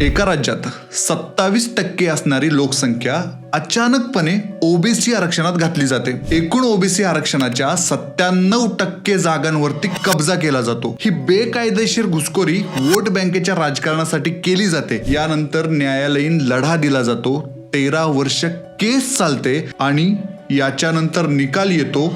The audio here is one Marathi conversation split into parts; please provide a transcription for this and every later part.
एका राज्यात सत्तावीस टक्के असणारी लोकसंख्या अचानकपणे ओबीसी आरक्षणात घातली जाते. एकूण ओबीसी आरक्षणाच्या सत्त्याण्णव टक्के जागांवरती कब्जा केला जातो. ही बेकायदेशीर घुसखोरी वोट बँकेच्या राजकारणासाठी केली जाते. यानंतर न्यायालयीन लढा दिला जातो. तेरा वर्ष केस चालते आणि याच्यानंतर निकाल येतो.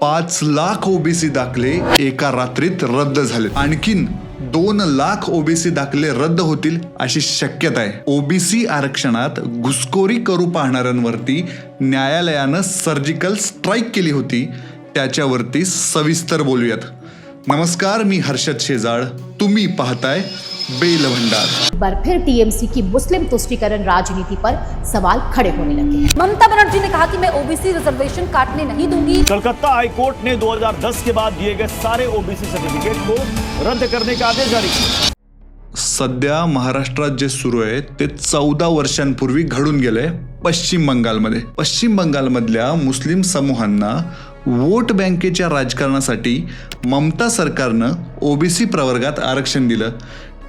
पाच लाख ओबीसी दाखले एका रात्रीत रद्द झाले आणखीन दोन लाख ओबीसी दाखले रद्द होतील अशी शक्यता आहे ओबीसी आरक्षणात घुसखोरी करू पाहणाऱ्यांवरती न्यायालयानं सर्जिकल स्ट्राईक केली होती त्याच्यावरती सविस्तर बोलूयात. नमस्कार मी हर्षद शेजाळ. तुम्ही पाहताय बेल भंडार एक बार फिर टीएमसी की मुस्लिम तुष्टीकरण राजनीति पर सवाल खड़े होने लगे हैं। ममता बनर्जी ने कहा कि मैं ओबीसी रिजर्वेशन काटने नहीं दूंगी। कलकत्ता हाई कोर्ट ने 2010 के बाद दिए गए सारे ओबीसी सर्टिफिकेट को रद्द करने का आदेश जारी किया सध्या महाराष्ट्रात जे सुरू आहे ते चौदा वर्षांपूर्वी घडून गेलंय पश्चिम बंगालमध्ये. पश्चिम बंगालमधल्या मुस्लिम समूहांना वोट बँकेच्या राजकारणासाठी ममता सरकारनं ओबीसी प्रवर्गात आरक्षण दिलं.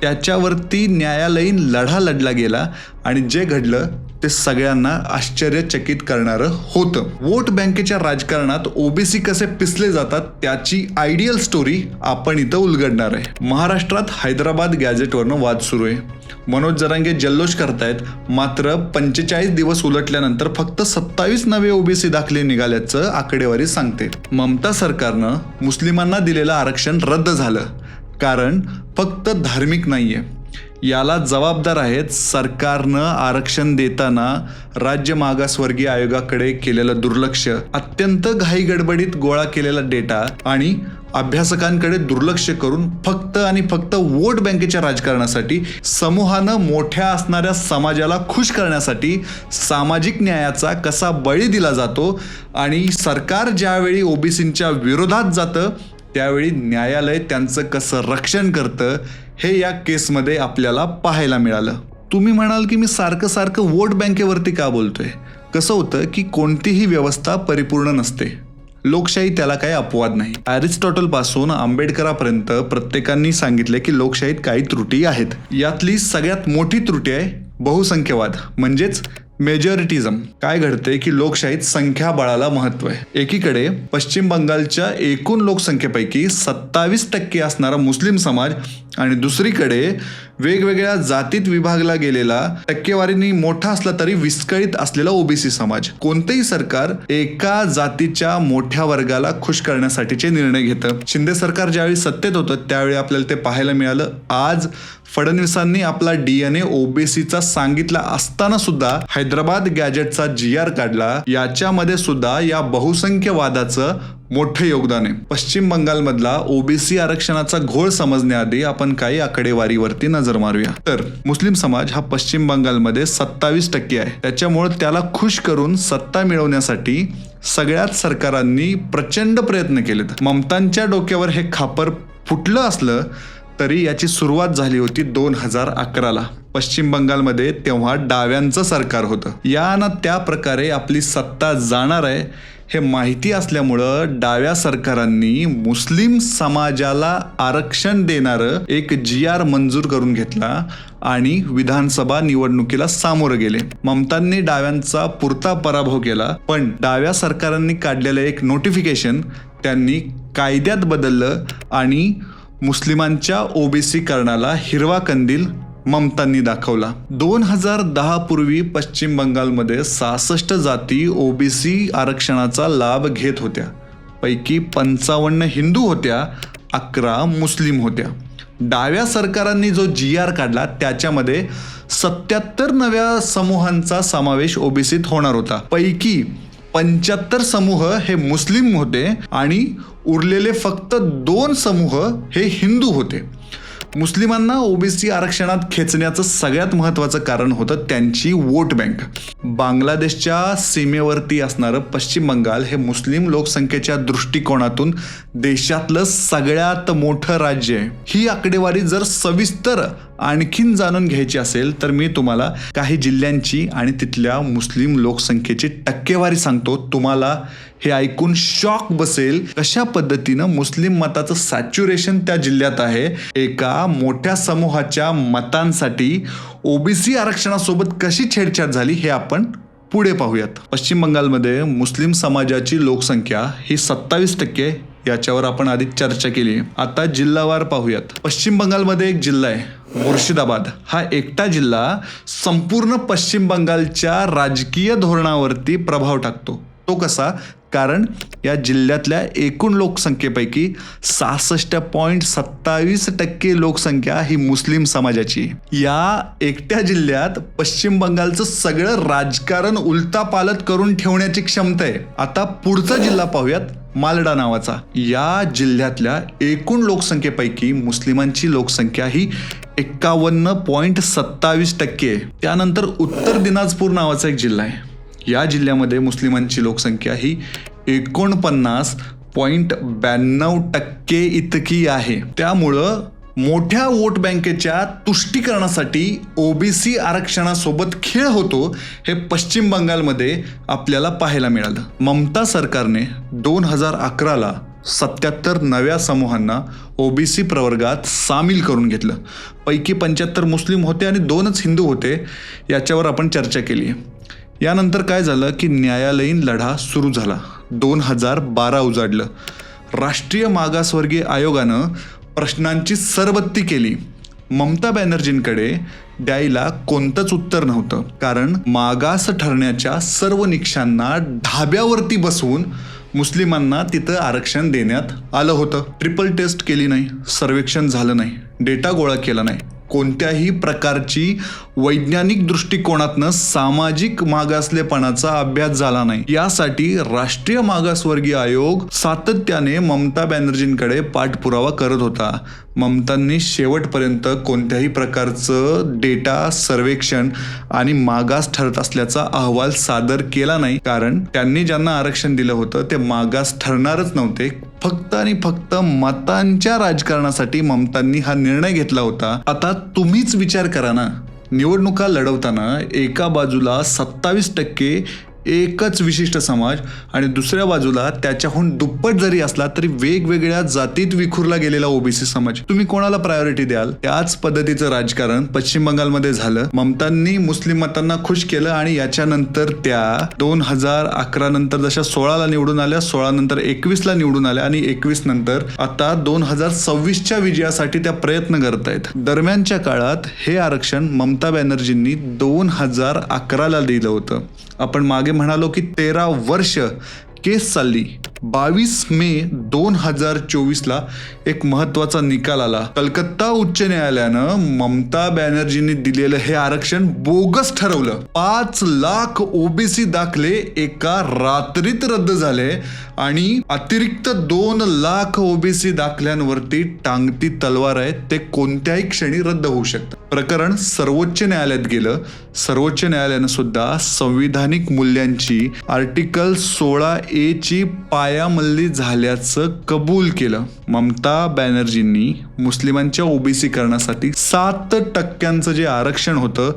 त्याच्यावरती न्यायालयीन लढा लढला गेला आणि जे घडलं ते सगळ्यांना आश्चर्यचकित करणारं होतं. वोट बँकेच्या राजकारणात ओबीसी कसे पिसले जातात त्याची आयडियल स्टोरी आपण इथं उलगडणार आहे. महाराष्ट्रात हैदराबाद गॅझेटवरनं वाद सुरू आहे. मनोज जरांगे जल्लोष करतायत. मात्र पंचेचाळीस दिवस उलटल्यानंतर फक्त सत्तावीस नवे ओबीसी दाखले निघाल्याचं आकडेवारी सांगते. ममता सरकारनं मुस्लिमांना दिलेलं आरक्षण रद्द झालं. कारण फक्त धार्मिक नाहीये. याला जबाबदार आहेत सरकारनं आरक्षण देताना राज्य मागासवर्गीय आयोगाकडे केलेलं दुर्लक्ष अत्यंत घाई गडबडीत गोळा केलेला डेटा आणि अभ्यासकांकडे दुर्लक्ष करून फक्त आणि फक्त वोट बँकेच्या राजकारणासाठी समूहानं मोठ्या असणाऱ्या समाजाला खुश करण्यासाठी सामाजिक न्यायाचा कसा बळी दिला जातो आणि सरकार ज्यावेळी ओबीसींच्या विरोधात जातं त्यावेळी न्यायालय त्यांचं कसं रक्षण करतं हे या केसमध्ये आपल्याला पाहायला मिळालं. तुम्ही म्हणाल की मी सारखं सारखं वोट बँकेवरती का बोलतोय? कसं होतं की कोणतीही व्यवस्था परिपूर्ण नसते. लोकशाही त्याला काही अपवाद नाही. अरिस्टॉटलपासून आंबेडकरापर्यंत प्रत्येकांनी सांगितले की लोकशाहीत काही त्रुटी आहेत. यातली सगळ्यात मोठी त्रुटी आहे बहुसंख्यवाद. म्हणजेच मेजॉरिटिझम काय घडते की लोकशाहीत संख्याबळाला महत्त्व आहे. एकीकडे पश्चिम बंगालच्या एकूण लोकसंख्येपैकी सत्तावीस टक्के असणारा मुस्लिम समाज आणि दुसरीकडे वेगवेगळ्या जातीत विभागला गेलेला टक्केवारीने मोठा असला तरी विस्कळीत असलेला ओबीसी समाज. कोणतेही सरकार एका जातीच्या मोठ्या वर्गाला खुश करण्यासाठीचे निर्णय घेतं. शिंदे सरकार ज्यावेळी सत्तेत होतं त्यावेळी आपल्याला ते पाहायला मिळालं. आज फडणवीसांनी आपला डीएनए ओबीसीचा सांगितला असताना सुद्धा हैदराबाद गॅजेटचा जी आर काढला. याच्यामध्ये सुद्धा या बहुसंख्यवादाचं मोठं योगदान आहे. पश्चिम बंगालमधला ओबीसी आरक्षणाचा घोळ समजण्याआधी आपण काही आकडेवारीवरती नजर मारूया. तर मुस्लिम समाज हा पश्चिम बंगालमध्ये सत्तावीस टक्के आहे. त्याच्यामुळे त्याला खुश करून सत्ता मिळवण्यासाठी सगळ्याच सरकारांनी प्रचंड प्रयत्न केलेत. ममतांच्या डोक्यावर हे खापर फुटलं असलं तरी याची सुरुवात झाली होती दोन हजार अकराला. पश्चिम बंगालमध्ये तेव्हा डाव्यांचं सरकार होतं. या ना त्या प्रकारे आपली सत्ता जाणार आहे हे माहिती असल्यामुळं डाव्या सरकारांनी मुस्लिम समाजाला आरक्षण देणारं एक जी आर मंजूर करून घेतला आणि विधानसभा निवडणुकीला सामोरं गेले. ममतांनी डाव्यांचा पुरता पराभव केला पण डाव्या सरकारांनी काढलेलं एक नोटिफिकेशन त्यांनी कायद्यात बदललं आणि मुस्लिमांच्या ओबीसी करणाला हिरवा कंदील ममतांनी दाखवला. दोन हजार दहा पूर्वी पश्चिम बंगालमध्ये सहासष्ट जाती ओबीसी आरक्षणाचा लाभ घेत होत्या. पैकी पंचावन्न हिंदू होत्या अकरा मुस्लिम होत्या. डाव्या सरकारांनी जो जी आर काढला त्याच्यामध्ये सत्याहत्तर नव्या समूहांचा समावेश ओबीसीत होणार होता. पैकी पंच्याहत्तर समूह हे मुस्लिम होते आणि उरलेले फक्त दोन समूह हे हिंदू होते. मुस्लिमांना ओबीसी आरक्षणात खेचण्याचं सगळ्यात महत्वाचं कारण होतं त्यांची वोट बँक. बांगलादेशच्या सीमेवरती असणारं पश्चिम बंगाल हे मुस्लिम लोकसंख्येच्या दृष्टिकोनातून देशातलं सगळ्यात मोठं राज्य आहे. ही आकडेवारी जर सविस्तर आणखीन जाणून घ्यायची असेल तर मी तुम्हाला काही जिल्ह्यांची आणि तिथल्या मुस्लिम लोकसंख्येची टक्केवारी सांगतो. तुम्हाला हे ऐकून शॉक बसेल कशा पद्धतीनं मुस्लिम मताचं सॅच्युरेशन त्या जिल्ह्यात आहे. एका मोठ्या समूहाच्या मतांसाठी ओबीसी आरक्षणासोबत कशी छेडछाड झाली हे आपण पुढे पाहूयात. पश्चिम बंगालमध्ये मुस्लिम समाजाची लोकसंख्या ही सत्तावीस टक्के याच्यावर आपण आधी चर्चा केली. आता जिल्हावार पाहूयात. पश्चिम बंगालमध्ये एक जिल्हा आहे. मुर्शिदाबाद हा एकटा जिल्हा संपूर्ण पश्चिम बंगालच्या राजकीय धोरणावरती प्रभाव टाकतो. तो कसा? कारण या जिल्ह्यातल्या एकूण लोकसंख्येपैकी सहासष्ट पॉईंट सत्तावीस टक्के लोकसंख्या ही मुस्लिम समाजाची या एकट्या जिल्ह्यात पश्चिम बंगालचं सगळं राजकारण उलतापालत करून ठेवण्याची क्षमता आहे. आता पुढचा जिल्हा पाहूयात मालडा नावाचा. या जिल्ह्यातल्या एकूण लोकसंख्येपैकी मुस्लिमांची लोकसंख्या ही एक्कावन्न पॉईंट सत्तावीस टक्के. त्यानंतर उत्तर दिनाजपूर नावाचा एक जिल्हा आहे. या जिल्ह्यामध्ये मुस्लिमांची लोकसंख्या ही एकोणपन्नास पॉईंट ब्याण्णव टक्के इतकी आहे. त्यामुळं मोठ्या वोट बँकेच्या तुष्टीकरणासाठी ओबीसी आरक्षणासोबत खेळ होतो हे पश्चिम बंगालमध्ये आपल्याला पाहायला मिळालं. ममता सरकारने दोन हजार अकराला सत्याहत्तर नव्या समूहांना ओबीसी प्रवर्गात सामील करून घेतलं. पैकी पंच्याहत्तर मुस्लिम होते आणि दोनच हिंदू होते याच्यावर आपण चर्चा केली. आहे यानंतर काय झालं की न्यायालयीन लढा सुरू झाला. दोन हजार बारा उजाडलं. राष्ट्रीय मागासवर्गीय आयोगानं प्रश्नांची सरबत्ती केली. ममता बॅनर्जींकडे द्यायला कोणतंच उत्तर नव्हतं. कारण मागास ठरण्याच्या सर्व निकषांना ढाब्यावरती बसवून मुस्लिमांना तिथं आरक्षण देण्यात आलं होतं. ट्रिपल टेस्ट केली नाही. सर्वेक्षण झालं नाही. डेटा गोळा केला नाही. कोणत्याही प्रकारची वैज्ञानिक दृष्टिकोनातनं सामाजिक मागासलेपणाचा अभ्यास झाला नाही. यासाठी राष्ट्रीय मागासवर्गीय आयोग सातत्याने ममता बॅनर्जींकडे पाठपुरावा करत होता. ममतांनी शेवटपर्यंत कोणत्याही प्रकारचं डेटा सर्वेक्षण आणि मागास ठरत असल्याचा अहवाल सादर केला नाही. कारण त्यांनी ज्यांना आरक्षण दिलं होतं ते मागास ठरणारच नव्हते. फक्त आणि फक्त मतांच्या राजकारणासाठी ममतांनी हा निर्णय घेतला होता. आता तुम्हीच विचार करा ना. निवडणुका लढवताना एका बाजूला सत्तावीस टक्के एकच विशिष्ट समाज आणि दुसऱ्या बाजूला त्याच्याहून दुप्पट जरी असला तरी वेगवेगळ्या जातीत विखुरला गेलेला ओबीसी समाज. तुम्ही कोणाला प्रायोरिटी द्याल? त्याच पद्धतीचं राजकारण पश्चिम बंगालमध्ये झालं. ममतांनी मुस्लिम मतांना खुश केलं आणि याच्यानंतर त्या दोन हजार अकरा नंतर जशा सोळाला निवडून आल्या सोळा नंतर एकवीसला निवडून आल्या आणि एकवीस नंतर आता दोन हजार सव्वीसच्या विजयासाठी त्या प्रयत्न करत आहेत दरम्यानच्या काळात हे आरक्षण ममता बॅनर्जींनी दोन हजार अकराला दिलं होतं. आपण मागे म्हणालो की तेरा वर्ष केस चालली. बावीस मे दोन हजार चोवीसला एक महत्त्वाचा निकाल आला. कलकत्ता उच्च न्यायालयानं ममता बॅनर्जींनी दिलेलं हे आरक्षण बोगस ठरवलं. पाच लाख ओबीसी दाखले एका रात्रीत रद्द झाले आणि अतिरिक्त दोन लाख ओबीसी दाखल्यांवरती टांगती तलवार आहे ते कोणत्याही क्षणी रद्द होऊ शकतं प्रकरण सर्वोच्च न्यायालयात गेलं. सर्वोच्च न्यायालयानं सुद्धा संविधानिक मूल्यांची आर्टिकल सोळा ए ची पाय पायामल्ली झाल्याचं कबूल केलं. ममता बॅनर्जींनी मुस्लिमांच्या ओबीसी करण्यासाठी सात टक्क्यांचं जे आरक्षण होतं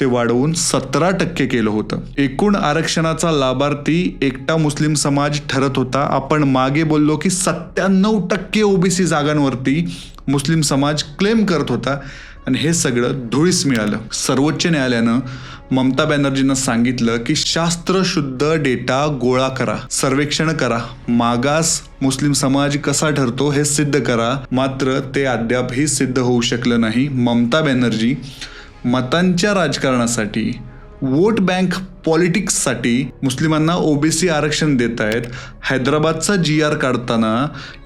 ते वाढवून सतरा टक्के केलं होतं. एकूण आरक्षणाचा लाभार्थी एकटा मुस्लिम समाज ठरत होता. आपण मागे बोललो की सत्त्याण्णव टक्के ओबीसी जागांवरती मुस्लिम समाज क्लेम करत होता. आणि हे सगळं धुळीस मिळालं. सर्वोच्च न्यायालयानं ममता बॅनर्जींना सांगितलं की शास्त्रशुद्ध डेटा गोळा करा सर्वेक्षण करा. मागास मुस्लिम समाज कसा ठरतो हे सिद्ध करा. मात्र ते अद्यापही सिद्ध होऊ शकलं नाही. ममता बॅनर्जी मतांच्या राजकारणासाठी वोट बँक पॉलिटिक्ससाठी मुस्लिमांना ओबीसी आरक्षण देत आहेत. हैदराबादचा जी आर काढताना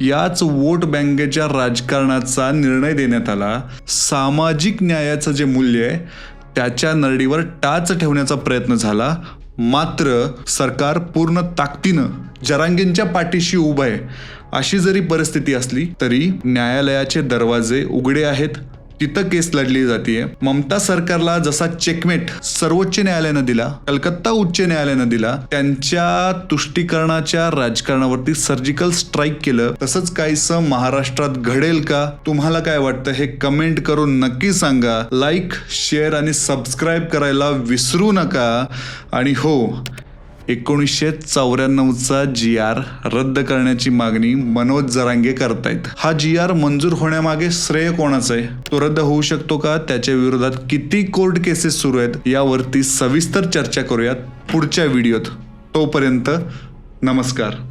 याच वोट बँकेच्या राजकारणाचा निर्णय देण्यात आला. सामाजिक न्यायाचं जे मूल्य आहे त्याच्या नरडीवर टाच ठेवण्याचा प्रयत्न झाला. मात्र सरकार पूर्ण ताकदीनं जरांगींच्या पाठीशी उभं आहे. अशी जरी परिस्थिती असली तरी न्यायालयाचे दरवाजे उघडे आहेत. तिथं केस लढली जाते ममता सरकारला जसा चेकमेट सर्वोच्च न्यायालयानं दिला कलकत्ता उच्च न्यायालयानं दिला त्यांच्या तुष्टीकरणाच्या राजकारणावरती सर्जिकल स्ट्राईक केलं तसंच काहीसं महाराष्ट्रात घडेल का? तुम्हाला काय वाटतं? हे कमेंट करून नक्की सांगा. लाईक शेअर आणि सबस्क्राईब करायला विसरू नका. आणि हो एकोणीसशे चौऱ्याण्णवचा जी आर रद्द करण्याची मागणी मनोज जरांगे करतायत. हा जी आर मंजूर होण्यामागे श्रेय कोणाचं आहे तो रद्द होऊ शकतो का? त्याच्या विरोधात किती कोर्ट केसेस सुरू आहेत? यावरती सविस्तर चर्चा करूयात पुढच्या व्हिडिओत. तोपर्यंत नमस्कार.